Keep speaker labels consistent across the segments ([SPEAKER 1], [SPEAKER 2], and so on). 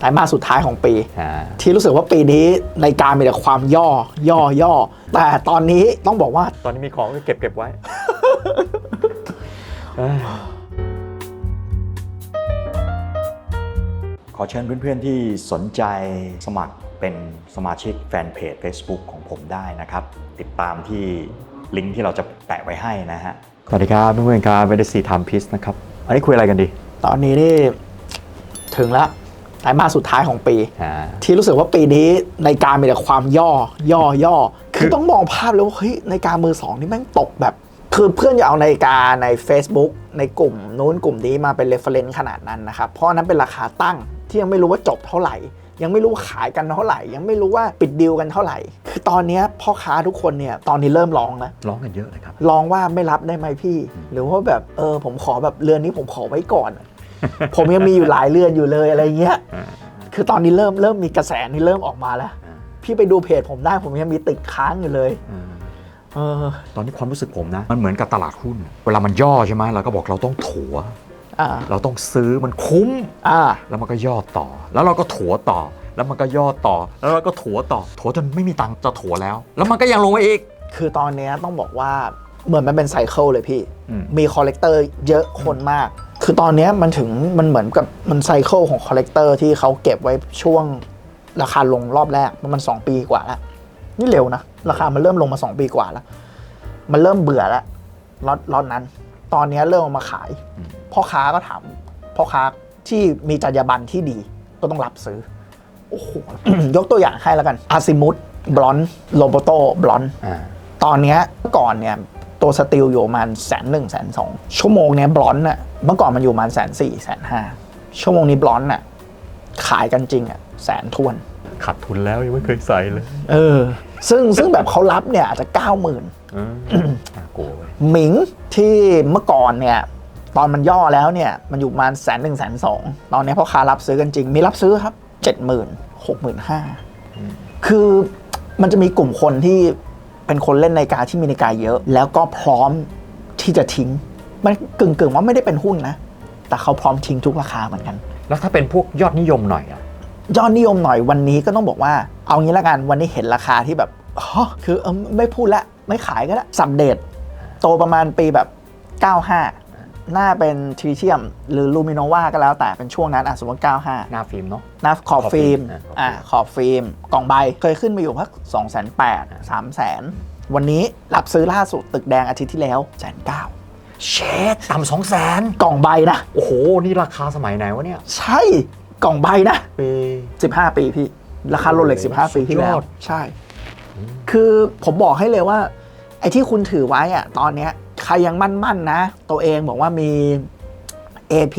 [SPEAKER 1] ไตรมาสสุดท้ายของปี
[SPEAKER 2] อ่า
[SPEAKER 1] ที่รู้สึกว่าปีนี้ในการมีแต่ความย่อย่อย่อแต่ตอนนี้ต้องบอกว่า
[SPEAKER 2] ตอนนี้มีของก็เก็บเก็บไว้เอ้ย
[SPEAKER 3] ขอเชิญเพื่อนๆที่สนใจสมัครเป็นสมาชิกแฟนเพจ Facebook ของผมได้นะครับ ติดตามที่ลิงก์ที่เราจะแปะไว้ให้นะฮะ
[SPEAKER 2] สวัสดีครับเพื่อนๆครับเวดซีทามพิสนะครับ อันนี้คุยอะไรกันดี
[SPEAKER 1] ตอนนี้นี่ถึงแล้ว ไตรมาสสุดท้ายของปี
[SPEAKER 2] อ่า
[SPEAKER 1] ที่รู้สึกว่าปีนี้ในการมีแต่ความย่อ ย่อย่อ คือต้องมองภาพเลยว่าเฮ้ยในการมือสองนี่แม่งตกแบบ คือเพื่อนอย่าเอานาฬิกาใน Facebook ในกลุ่มนู้นกลุ่มนี้มาเป็น reference ขนาดนั้นนะครับ เพราะอันนั้นเป็นราคาตั้งที่ยังไม่รู้ว่าจบเท่าไหร่ ยังไม่รู้ว่าขายกันเท่าไหร่ ยังไม่รู้ว่าปิดดีลกันเท่าไหร่ คือตอนเนี้ยพ่อค้าทุกคนเนี่ยตอนนี้เริ่มร้องแล้ว
[SPEAKER 2] ร้องกันเยอะเลยครับ
[SPEAKER 1] ลองว่าไม่รับได้ไหมพี่ หรือว่าแบบเออผมขอแบบเรือนนี้ผมขอไว้ก่อน ผมยังมีอยู่หลายเรือนอยู่เลยอะไรเงี้ย คือตอนนี้เริ่มเริ่มมีกระแสนี่เริ่มออกมาแล้ว
[SPEAKER 2] อ่า
[SPEAKER 1] พี่ไปดูเพจผมได้ผมยังมีติดค้างอยู่เลย
[SPEAKER 2] อืม
[SPEAKER 1] เออ
[SPEAKER 2] ตอนนี้ความรู้สึกผมนะ มันเหมือนกับตลาดหุ้น เวลามันย่อใช่ไหมเราก็บอกเราต้องถัว
[SPEAKER 1] อ่า
[SPEAKER 2] เราต้องซื้อมันคุ้ม
[SPEAKER 1] อ่า
[SPEAKER 2] แล้วมันก็ย่อต่อ แล้วเราก็ถัวต่อ แล้วมันก็ย่อต่อ แล้วเราก็ถัวต่อ ถัวจนไม่มีตังค์จะถัวแล้ว แล้วมันก็ยังลงมาอีก
[SPEAKER 1] คือตอนเนี้ยต้องบอกว่าเหมือนมันเป็นไซเคิลเลยพี่
[SPEAKER 2] อืม
[SPEAKER 1] มีคอลเลกเตอร์เยอะคนมาก คือตอนเนี้ยมันถึงมันเหมือนกับมันไซเคิลของคอลเลกเตอร์ที่เขาเก็บไว้ช่วงราคาลงรอบแรกมันมันสองปีกว่าแล้ว นี่เร็วนะ ราคามันเริ่มลงมา 2 ปีกว่าแล้ว มันเริ่มเบื่อแล้วล็อตล็อตนั้น ตอนนี้เริ่มเอามาขาย พ่อค้าก็ถามพ่อค้าที่มีจรรยาบรรณที่ดีก็ต้องรับซื้อ โอ้โห ยกตัวอย่างให้แล้วกันอาซิมุตบลอนโลโบโตบลอน
[SPEAKER 2] อ่า
[SPEAKER 1] ตอนเนี้ยเมื่อก่อนเนี่ยตัวสติลอยู่ประมาณแสนหนึ่งแสนสองชั่วโมงเนี้ยบลอนน่ะ เมื่อก่อนมันอยู่ประมาณแสนสี่แสนห้าชั่วโมงนี้บลอนน่ะขายกันจริงอะแสนทวน
[SPEAKER 2] ขาดทุนแล้วยังไม่เคยใส่เลย
[SPEAKER 1] เออ ซึ่งซึ่งแบบเขารับเนี่ยอาจจะเก้าหมื่น
[SPEAKER 2] อืมน่ากลัวเว้ย
[SPEAKER 1] หมิงที่เมื่อก่อนเนี่ย ตอนมันย่อแล้วเนี่ย มันอยู่ประมาณแสนหนึ่งแสนสองตอนนี้พ่อค้ารับซื้อกันจริง มีรับซื้อครับเจ็ดหมื่นหกหมื่นห้าคือมันจะมีกลุ่มคนที่เป็นคนเล่นนาฬิกาที่มีนาฬิกาเยอะ แล้วก็พร้อมที่จะทิ้ง มันกึ่งกึ่งๆว่าไม่ได้เป็นหุ้นนะ แต่เขาพร้อมทิ้งทุกราคาเหมือนกัน
[SPEAKER 2] แล้วถ้าเป็นพวกยอดนิยมหน่อยอะ
[SPEAKER 1] ยอดนิยมหน่อยวันนี้ก็ต้องบอกว่า เอางี้ละกันวันนี้เห็นราคาที่แบบอ๋อคือเออไม่พูดละไม่ขายก็แล้วสัมเดตโตประมาณปีแบบ 95 หน้าเป็นทริเทียม หรือลูมิโนวาก็แล้วแต่เป็นช่วงนั้นอะสมมติ 95
[SPEAKER 2] หน้าฟิล์มเนาะ
[SPEAKER 1] หน้าขอบฟิล์ม
[SPEAKER 2] ขอบฟิล์ม
[SPEAKER 1] อ่าขอบฟิล์มกล่องใบเคยขึ้นมาอยู่พัก2 8 0 0 0 3 0 0 0 วันนี้รับซื้อล่าสุดตึกแดงอาทิตย์ที่แล้วแสนเก้า
[SPEAKER 2] เชดต่ำสองแสน
[SPEAKER 1] กล่องใบนะ
[SPEAKER 2] โอ้โห นี่ราคาสมัยไหนวะเนี่ย
[SPEAKER 1] ใช่กล่องใบนะ
[SPEAKER 2] ปี
[SPEAKER 1] 15 ปีพี่ ราคาโรเล็ก15 ปีที่แล้
[SPEAKER 2] สุ
[SPEAKER 1] ว
[SPEAKER 2] ดยอด
[SPEAKER 1] ใช่ คือผมบอกให้เลยว่า ไอ้ที่คุณถือไว้อะตอนเนี้ยใครยังมั่นๆนะ ตัวเองบอกว่ามี AP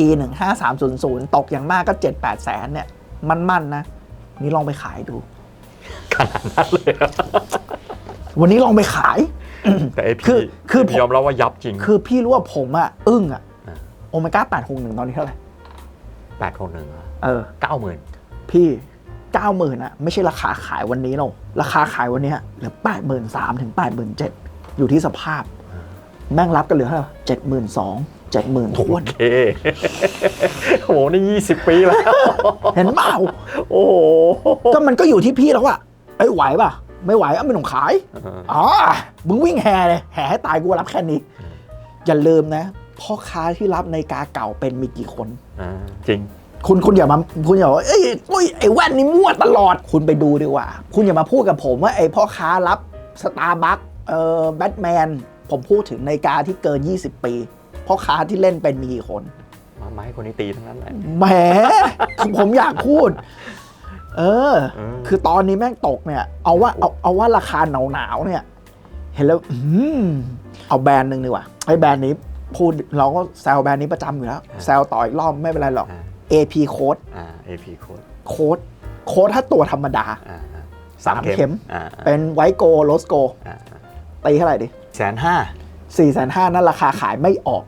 [SPEAKER 1] 15300 ตกอย่างมากก็ 7 8 แสนเนี่ย มั่นๆนะ นี่ลองไปขายดู
[SPEAKER 2] ขนาดนั้นเลยอะ
[SPEAKER 1] วันนี้ลองไปขาย
[SPEAKER 2] แต่ไอ
[SPEAKER 1] คื
[SPEAKER 2] พี่
[SPEAKER 1] อคือผม
[SPEAKER 2] ยอมรับว่ายับจริง
[SPEAKER 1] คือพี่รู้ว่าผมอะอึ้งอะ
[SPEAKER 2] อ่า
[SPEAKER 1] โอเมก้า861ตอนนี้เท่าไหร่
[SPEAKER 2] แปดคนหนึ่ง
[SPEAKER 1] เออ
[SPEAKER 2] เก้าหมื่น
[SPEAKER 1] พี่90,000อะไม่ใช่ราคาขายวันนี้หรอกราคาขายวันเนี้ยเหลือ83,000ถึง87,000อยู่ที่สภาพ แม่งรับกันเหลือเท่าไหร่72,000 70,000ท
[SPEAKER 2] โอ
[SPEAKER 1] วน
[SPEAKER 2] เค โอ้โห นี่ยี่สิบปีแล้ว
[SPEAKER 1] เห็นเปล่า
[SPEAKER 2] โอ้โห
[SPEAKER 1] ก็มันก็อยู่ที่พี่แล้วว่าเอ้ยไหวป่ะ ไม่ไหวเอาไม่ต้องขายอ๋อมึงวิ่งแห่เลยแห่ให้ตายกูรับแค่นี้ อย่าลืมนะ พ่อค้าที่รับในาฬิกาเก่าเป็นมีกี่คน
[SPEAKER 2] อ่าจริง
[SPEAKER 1] คุณคุณอย่ามาคุณอย่าบอกว่าเอ้ยอุ้ยไอ้แว่นนี่มั่วตลอดคุณไปดูดีกว่า คุณอย่ามาพูดกับผมว่าไอ้พ่อค้ารับสตาร์บัคเอ่อแบทแมนผมพูดถึงนาฬิกาที่เกิน 20 ปีพ่อค้าที่เล่นเป็นมีกี่คน
[SPEAKER 2] มาไม้คนนี้ตีทั้งนั้นแหละ
[SPEAKER 1] แหมคือผมอยากพูด เออ
[SPEAKER 2] เออ
[SPEAKER 1] คือตอนนี้แม่งตกเนี่ย เอาว่าเอาเอาว่าราคาหนาวหนาวๆเนี่ย เห็นแล้วอืมเอาแบรนด์หนึ่งดีกว่าไอ้แบรนด์นี้พูดเราก็แซวแบรนด์นี้ประจำอยู่แล้ว แซวต่ออีกรอบไม่เป็นไรหรอก
[SPEAKER 2] อ่า
[SPEAKER 1] AP Code
[SPEAKER 2] อ่า AP โค้ด
[SPEAKER 1] โค้ดโค้ดถ้าตัวธรรมดา
[SPEAKER 2] อ่าอ่า
[SPEAKER 1] สามเข็ม
[SPEAKER 2] อ่า
[SPEAKER 1] เป็นไวโกโรสโก
[SPEAKER 2] อ่า
[SPEAKER 1] ตีเท่าไหร่ดิ
[SPEAKER 2] แสนห้า
[SPEAKER 1] 4ี่แสนห้านั่นราคาขายไม่ออก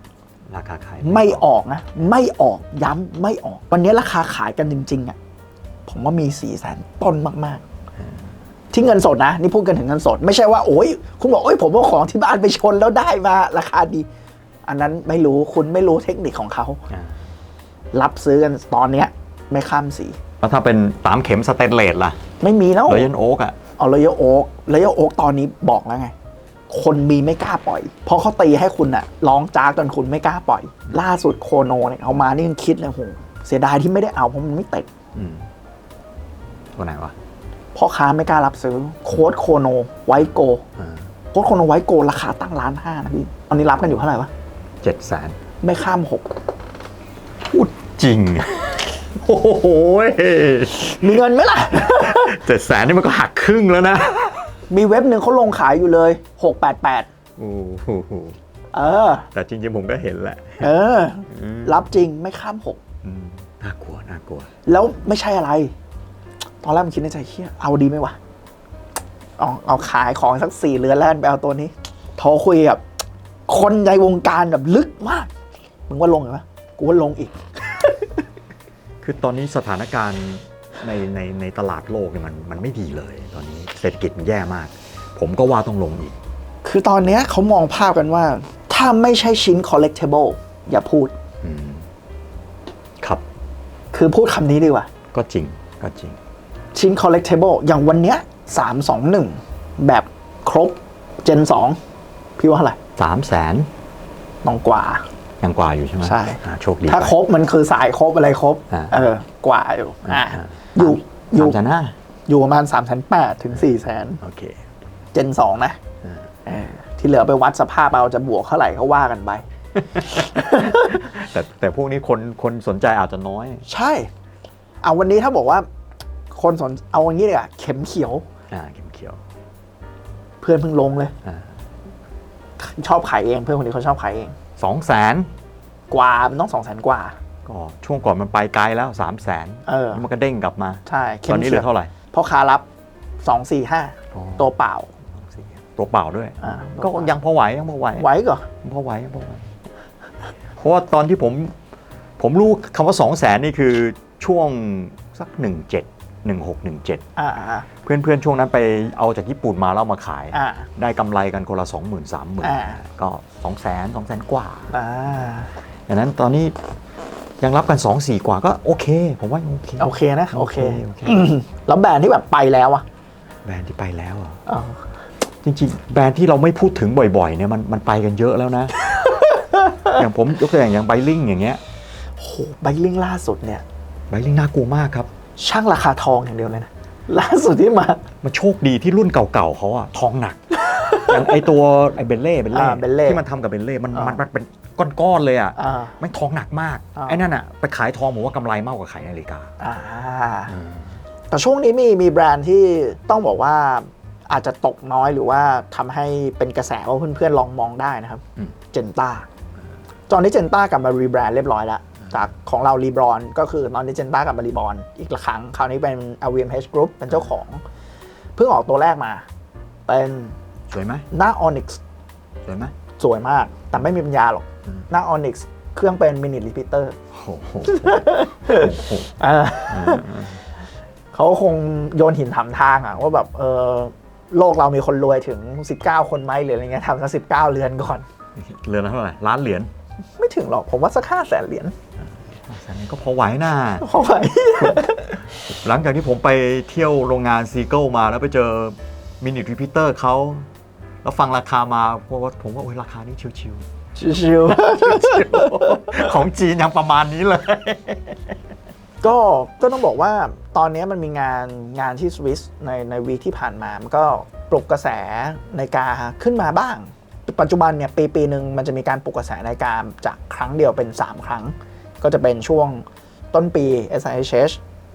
[SPEAKER 2] ราคาขาย
[SPEAKER 1] ไม่ออกนะ ไม่ออกย้ำไม่ออก วันนี้ราคาขายกันจริงๆอะ ผมว่ามี4ี่แสนต้นมากๆ ที่เงินสดนะ นี่พูดกันถึงเงินสด ไม่ใช่ว่าโอ้ยคุณบอกโอ้ยผมเอาของที่บ้านไปชนแล้วได้มาราคาดี อันนั้นไม่รู้คุณไม่รู้เทคนิคของเขา
[SPEAKER 2] อ่า
[SPEAKER 1] รับซื้อกันตอนเนี้ย ไม่ข้ามสี
[SPEAKER 3] แล้วถ้าเป็นสามเข็มสเตนเลสล่ะ
[SPEAKER 1] ไม่มีแล้ว
[SPEAKER 3] รอยันโอ๊กอะ
[SPEAKER 1] เอาเลยโอ๊กเลยโอ๊กตอนนี้บอกแล้วไงคนมีไม่กล้าปล่อย เพราะเขาตีให้คุณอะร้องจ้ากจนคุณไม่กล้าปล่อย ล่าสุดโคโนเนี่ยเอามานี่ยังคิดเลยโหเสียดายที่ไม่ได้เอาเพราะมันไม่เตะ
[SPEAKER 3] อืม ตัวไหนวะ
[SPEAKER 1] พ่อค้าไม่กล้ารับซื้อโค้ดโคโนไวโก
[SPEAKER 3] อ่า
[SPEAKER 1] โค้ดโคโนไวโกราคาตั้งล้านห้านะพี่ตอนนี้รับกันอยู่เท่าไหร่วะ
[SPEAKER 3] เจ็ดแสน
[SPEAKER 1] ไม่ข้ามหก
[SPEAKER 3] พูดจริง โอ้โห
[SPEAKER 1] มีเงินไหมล่ะ
[SPEAKER 3] เจ็ดแสนนี่มันก็หักครึ่งแล้วนะ
[SPEAKER 1] มีเว็บหนึ่งเขาลงขายอยู่เลย688
[SPEAKER 3] โอ้โห
[SPEAKER 1] เออ
[SPEAKER 3] แต่จริงๆผมก็เห็นแหละ
[SPEAKER 1] เออ
[SPEAKER 3] อืม
[SPEAKER 1] รับจริงไม่ข้ามหก
[SPEAKER 3] อืมน่ากลัวน่ากลัว
[SPEAKER 1] แล้วไม่ใช่อะไร ตอนแรกมันคิดในใจเฮียเอาดีไหมวะเอาเอาขายของสักสี่เรือนแล้วกันไปเอาตัวนี้โทรคุยกับคนในวงการแบบลึกมาก มึงว่าลงเหรอกูว่าลงอีก
[SPEAKER 3] คือตอนนี้สถานการณ์ในในในตลาดโลกเนี่ยมันมันไม่ดีเลย ตอนนี้เศรษฐกิจมันแย่มาก ผมก็ว่าต้องลงอีก
[SPEAKER 1] คือตอนเนี้ยเขามองภาพกันว่า ถ้าไม่ใช่ชิ้น collectible อย่าพูด
[SPEAKER 3] อืม ครับ
[SPEAKER 1] คือพูดคำนี้ดีกว่า
[SPEAKER 3] ก็จริงก็จริง
[SPEAKER 1] ชิ้น collectible อย่างวันเนี้ย321แบบครบ Gen 2พี่ว่าเท่าไหร่
[SPEAKER 3] สามแสน
[SPEAKER 1] น้องกว่า
[SPEAKER 3] ยังกว่าอยู่ใช่ไหม
[SPEAKER 1] ใช่
[SPEAKER 3] อ่าโชคดี
[SPEAKER 1] ถ้า
[SPEAKER 3] ไป
[SPEAKER 1] ครบมันคือสายครบอะไรครบ
[SPEAKER 3] อ่า
[SPEAKER 1] เออกว่าอยู่อ่า
[SPEAKER 3] อ่า
[SPEAKER 1] อยู่อ
[SPEAKER 3] สา
[SPEAKER 1] ยู่
[SPEAKER 3] มแสนห้า
[SPEAKER 1] อยู่ประมาณ3ามแสนแปดถึง4ี่แสน
[SPEAKER 3] โอเค
[SPEAKER 1] เจนสองนะ
[SPEAKER 3] อ่า
[SPEAKER 1] เออที่เหลือไปวัดสภาพเอาจะบวกเท่าไหร่ก็ว่ากันไป
[SPEAKER 3] แต่แต่พวกนี้คนคนสนใจอาจจะน้อย
[SPEAKER 1] ใช่ เอาวันนี้ถ้าบอกว่า คนสนเอาอย่างนี้เลยอะเข็มเขียว
[SPEAKER 3] อ่าเข็มเขียว
[SPEAKER 1] เพื่อนเพิ่งลงเลย
[SPEAKER 3] อ่า
[SPEAKER 1] ชอบขายเองเพื่อนคนนี้เขาชอบขายเอง
[SPEAKER 3] สองแสน
[SPEAKER 1] กว่ามันต้องสองแสนกว่า
[SPEAKER 3] ก็ช่วงก่อนมันไปไกลแล้วสามแสน
[SPEAKER 1] เออ
[SPEAKER 3] แล้วมันก็เด้งกลับมา
[SPEAKER 1] ใช่
[SPEAKER 3] ต
[SPEAKER 1] เข็
[SPEAKER 3] อ
[SPEAKER 1] ม
[SPEAKER 3] นนี้เห
[SPEAKER 1] เขี
[SPEAKER 3] ลื
[SPEAKER 1] ย
[SPEAKER 3] อ
[SPEAKER 1] ว
[SPEAKER 3] เท่าไหร่
[SPEAKER 1] พ่อค้ารับสองสี่ห้า
[SPEAKER 3] อ๋อ
[SPEAKER 1] ตัวเปล่า
[SPEAKER 3] ตัวเปล่าด้วย
[SPEAKER 1] อ่า
[SPEAKER 3] ก็ยังพอไหวยังพอไหว
[SPEAKER 1] ไหวก่อน
[SPEAKER 3] ยังพอไหวยังพอไหวเพราะว่าตอนที่ผม ผมรู้คำว่าสองแสนนี่คือช่วงสักหนึ่งเจ็ด หนึ่งหกหนึ่งเจ็ด
[SPEAKER 1] อ่าอ่า
[SPEAKER 3] เพื่อนเพื่อนๆ ช่วงนั้นไปเอาจากญี่ปุ่นมาแล้วเอามาขาย
[SPEAKER 1] อ่า
[SPEAKER 3] ได้กำไรกันคนละสองหมื่นสามหมื่น
[SPEAKER 1] อ่า
[SPEAKER 3] ก็สองแสนสองแสนกว่า
[SPEAKER 1] อ่า
[SPEAKER 3] ดังนั้นตอนนี้ยังรับกัน 2 4 กว่าก็โอเค ผมว่าโอเค
[SPEAKER 1] โอเคนะโอเค
[SPEAKER 3] โอเค
[SPEAKER 1] อืมแล้วแบรนด์ที่แบบไปแล้วอะ
[SPEAKER 3] แบรนด์ที่ไปแล้วอะ
[SPEAKER 1] อ่า
[SPEAKER 3] จริงๆ แบรนด์ที่เราไม่พูดถึงบ่อยๆเนี่ยมันมันไปกันเยอะแล้วนะ อย่างผมยกตัวอย่างอย่างไบลิงอย่างเงี้ย
[SPEAKER 1] โหไบลิงล่าสุดเนี่ย
[SPEAKER 3] ไบลิงน่ากลัวมากครับ
[SPEAKER 1] ช่างราคาทองอย่างเดียวเลยนะล่าสุดที่มา
[SPEAKER 3] มันโชคดีที่รุ่นเก่าๆเขาอะทองหนัก อย่างไอตัวไอเบลเล่เบลเล่
[SPEAKER 1] อ่า Bentley
[SPEAKER 3] ที่มันทำกับเบลเล่มัน
[SPEAKER 1] อ่ามั
[SPEAKER 3] มันมันเป็นก้อนๆเลยอะ
[SPEAKER 1] อ่า
[SPEAKER 3] ไม่งทองหนักมาก
[SPEAKER 1] อ่า
[SPEAKER 3] ไอ้นั่นอะไปขายทองผมว่ากำไรมากกว่าขายนาฬิกา
[SPEAKER 1] อ่าแต่ช่วงนี้มีมีแบรนด์ที่ต้องบอกว่าอาจจะตกน้อยหรือว่าทำให้เป็นกระแสว่าเพื่อนๆลองมองได้นะครับ
[SPEAKER 3] อืม
[SPEAKER 1] เจนต้าตอนนี้เจนต้ากลับมารีแบรนด์เรียบร้อยแล้ว จากของเรารีบรอนก็คือตอนนี้เจนต้ากลับมารีบรอนอีกละครั้ง คราวนี้เป็น LVMH Group เป็นเจ้าของ เพิ่งออกตัวแรกมา เป็น
[SPEAKER 3] สวยไหม
[SPEAKER 1] หน้า Onyx
[SPEAKER 3] สวยไหม
[SPEAKER 1] สวยมาก แต่ไม่มีปัญญาหรอก
[SPEAKER 3] อืม
[SPEAKER 1] หน้า Onyx เครื่องเป็น Minute Repeater
[SPEAKER 3] โอ้โหโอ้โห
[SPEAKER 1] เออเขาคงโยนหินถามทางอะว่าแบบเออโลกเรามีคนรวยถึง 19 คนไหมหรืออะไรเงี้ยทำสักสิบเก้าเรือนก่อน
[SPEAKER 3] เรือนละเท่าไหร่ล้านเหรียญ
[SPEAKER 1] ไม่ถึงหรอกผมว่าสักห้าแสนเหรียญ
[SPEAKER 3] แสนก็พอไหวนะ
[SPEAKER 1] เพราะว่า
[SPEAKER 3] หลังจากที่ผมไปเที่ยวโรงงานซีเกิลมาแล้วไปเจอมินิรีพิเตอร์เขาแล้วฟังราคามาเพราะว่าผมว่าโอ้ยราคานี้ชิว
[SPEAKER 1] ชิว
[SPEAKER 3] ๆ ของจีนยังประมาณนี้เลย
[SPEAKER 1] ๆ ก็ก็ต้องบอกว่าตอนนี้มันมีงานงานที่สวิสในในวีคที่ผ่านมา มันก็ปลุกกระแสในกาขึ้นมาบ้าง ปัจจุบันเนี่ยปีปีหนึ่งมันจะมีการปลุกกระแสในกาจากครั้งเดียวเป็น 3 ครั้ง ก็จะเป็นช่วงต้นปี SIHH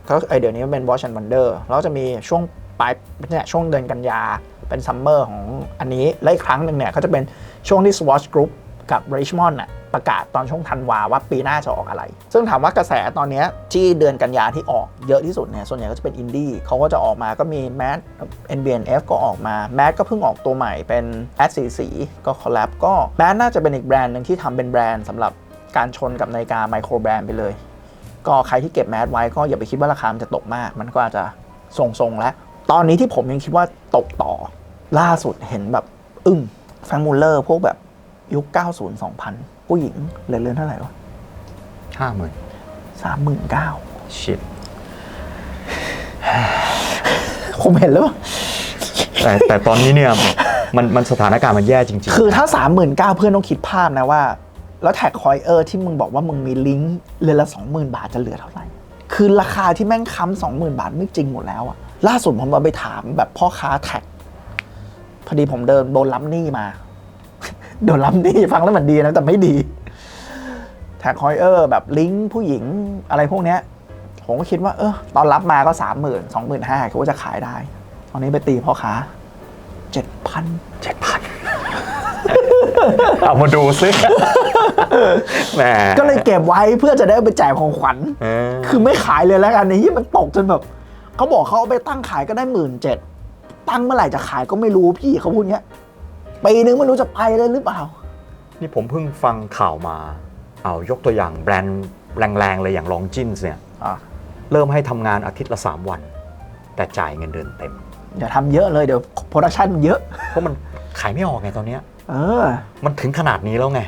[SPEAKER 1] ก็ไอเดี๋ยวนี้มันเป็น Watch and Wonder แล้วจะมีช่วงปลายเนี่ยช่วงเดือนกันยาเป็นซัมเมอร์ของอันนี้และอีกครั้งหนึ่งเนี่ยก็จะเป็นช่วงที่ Swatch Group กับ Richmond น่ะประกาศตอนช่วงธันวาว่าปีหน้าจะออกอะไร ซึ่งถามว่ากระแสตอนนี้ที่เดือนกันยาที่ออกเยอะที่สุดเนี่ยส่วนใหญ่ก็จะเป็นอินดี้เขาก็จะออกมาก็มี Mad NBNF ก็ออกมา Mad ก็เพิ่งออกตัวใหม่เป็น a d สีสีก็คอลแลบก็ Mad น่าจะเป็นอีกแบรนด์หนึ่งที่ทำเป็นแบรนด์สำหรับ การชนกับนาฬิกาไมโครแบรนด์ไปเลย ก็ใครที่เก็บแมสไว้ก็อย่าไปคิดว่าราคามันจะตกมาก มันก็อาจจะทรงๆแล้ว ตอนนี้ที่ผมยังคิดว่าตกต่อ ล่าสุดเห็นแบบ อึ้งแฟงมูลเลอร์พวกแบบยุค 90 2000 ผู้หญิงเหลือเรือนเท่าไหร่วะ
[SPEAKER 3] ห้าหมื่น
[SPEAKER 1] สามหมื่นเก้า
[SPEAKER 3] ชิด
[SPEAKER 1] ผมเห็นแล้ว
[SPEAKER 3] แต่แต่ตอนนี้เนี่ยมันมันสถานการณ์มันแย่จริง
[SPEAKER 1] คือถ้า 3 9 0 0 0เพื่อนต้องคิดภาพนะว่า แล้วแท็กคอยเออร์ที่มึงบอกว่ามึงมีลิงก์เรือนละ 20,000 บาทจะเหลือเท่าไหร่ คือราคาที่แม่งค้ำ20,000 บาทไม่จริงหมดแล้วอะล่าสุดผมมาไปถามแบบพ่อค้าแท็ก พอดีผมเดินโดนล้ำหนี้มา โดนล้ำหนี้ฟังแล้วมันดีนะแต่ไม่ดี แท็กคอยเออร์แบบลิงก์ผู้หญิงอะไรพวกเนี้ยผมก็คิดว่าเออตอนรับมาก็สามหมื่นสองหมื่นห้าเขาจะขายได้ ตอนนี้ไปตีพ่อค้าเจ็ดพันเจ็ด
[SPEAKER 3] เอามาดูซิแหม
[SPEAKER 1] ก็เลยเก็บไว้เพื่อจะได้เอาไปแจกของขวัญ
[SPEAKER 3] เออ
[SPEAKER 1] คือไม่ขายเลยแล้วกันนี้มันตกจนแบบเขาบอกเขาเอาไปตั้งขายก็ได้หมื่นเจ็ดตั้งเมื่อไหร่จะขายก็ไม่รู้พี่เขาพูดเงี้ยปีนึงไม่รู้จะไปเลยหรือเปล่า
[SPEAKER 3] นี่ผมเพิ่งฟังข่าวมา เอายกตัวอย่างแบรนด์แรงๆเลยอย่างลองจินส์เนี่ย
[SPEAKER 1] อะ
[SPEAKER 3] เริ่มให้ทำงานอาทิตย์ละ 3 วัน แต่จ่ายเงินเดือนเต็ม
[SPEAKER 1] อย่าทำเยอะเลยเดี๋ยวโปรดักชันมันเยอะ
[SPEAKER 3] เพราะมันขายไม่ออกไงตอนเนี้ย
[SPEAKER 1] เออ
[SPEAKER 3] มันถึงขนาดนี้แล้วไง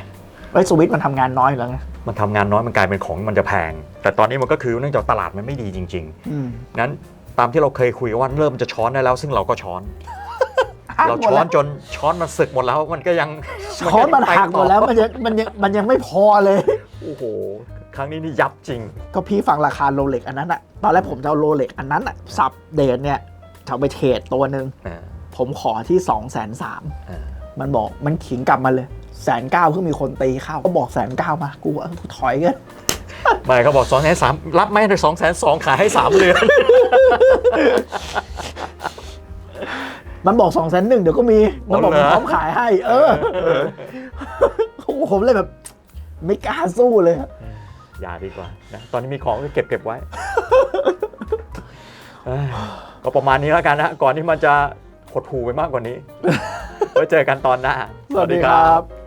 [SPEAKER 1] ไอ้สวิตช์มันทำงานน้อยอยู่แล้วไง
[SPEAKER 3] มันทำงานน้อยมันกลายเป็นของมันจะแพง แต่ตอนนี้มันก็คือเนื่องจากตลาดมันไม่ดีจริง
[SPEAKER 1] อืม
[SPEAKER 3] ๆงั้นตามที่เราเคยคุยกันว่าเริ่มจะช้อนได้แล้ว ซึ่งเราก็ช้อน
[SPEAKER 1] หัก
[SPEAKER 3] เรา
[SPEAKER 1] หมด
[SPEAKER 3] ช้อ
[SPEAKER 1] แล้
[SPEAKER 3] น
[SPEAKER 1] ว
[SPEAKER 3] จนช้อนมันสึกหมดแล้วมันก็ยัง
[SPEAKER 1] ช้อนมัน
[SPEAKER 3] ก็ยังไป
[SPEAKER 1] หักหมดแล้ว
[SPEAKER 3] ต่อ
[SPEAKER 1] มันยังมันยังมันยังไม่พอเลย
[SPEAKER 3] โอ้โห ครั้งนี้นี่ยับจริง
[SPEAKER 1] ก็พี่ฟังราคาโรเล็กอันนั้นอะตอนแรกผมจะเอาโรเล็กอันนั้นอะสับเดทเนี่ยจะเอาไปเทรดตัวหนึ่ง
[SPEAKER 3] เออ
[SPEAKER 1] ผมขอที่2องแสนสา ม
[SPEAKER 3] เออ
[SPEAKER 1] มันบอกมันขิงกลับมาเลยแสนเก้าเพิ่งมีคนตีเข้าก็บอกแสนเก้ามากูว่าเออกูถอยกัน
[SPEAKER 3] ไม่เขาบอกสองแสนสามรับไหมในสองแสนสองขายให้สามเรือน
[SPEAKER 1] มันบอกสองแสนหนึ่งเดี๋ยวก็มี มันบอก
[SPEAKER 3] อ๋อเหรอ
[SPEAKER 1] มันพร้อมขายให้ เออโอ้โหผมเลยแบบ ไม่กล้าสู้เลย
[SPEAKER 3] อย่าดีกว่านะตอนนี้มีของก็เก็บเก็บไว้เอ้ยก็ประมาณนี้แล้วกันนะก่อนที่มันจะหดหูไปมากกว่านี้ ไว้เจอกันตอนหน้า
[SPEAKER 1] สวัสดีครับ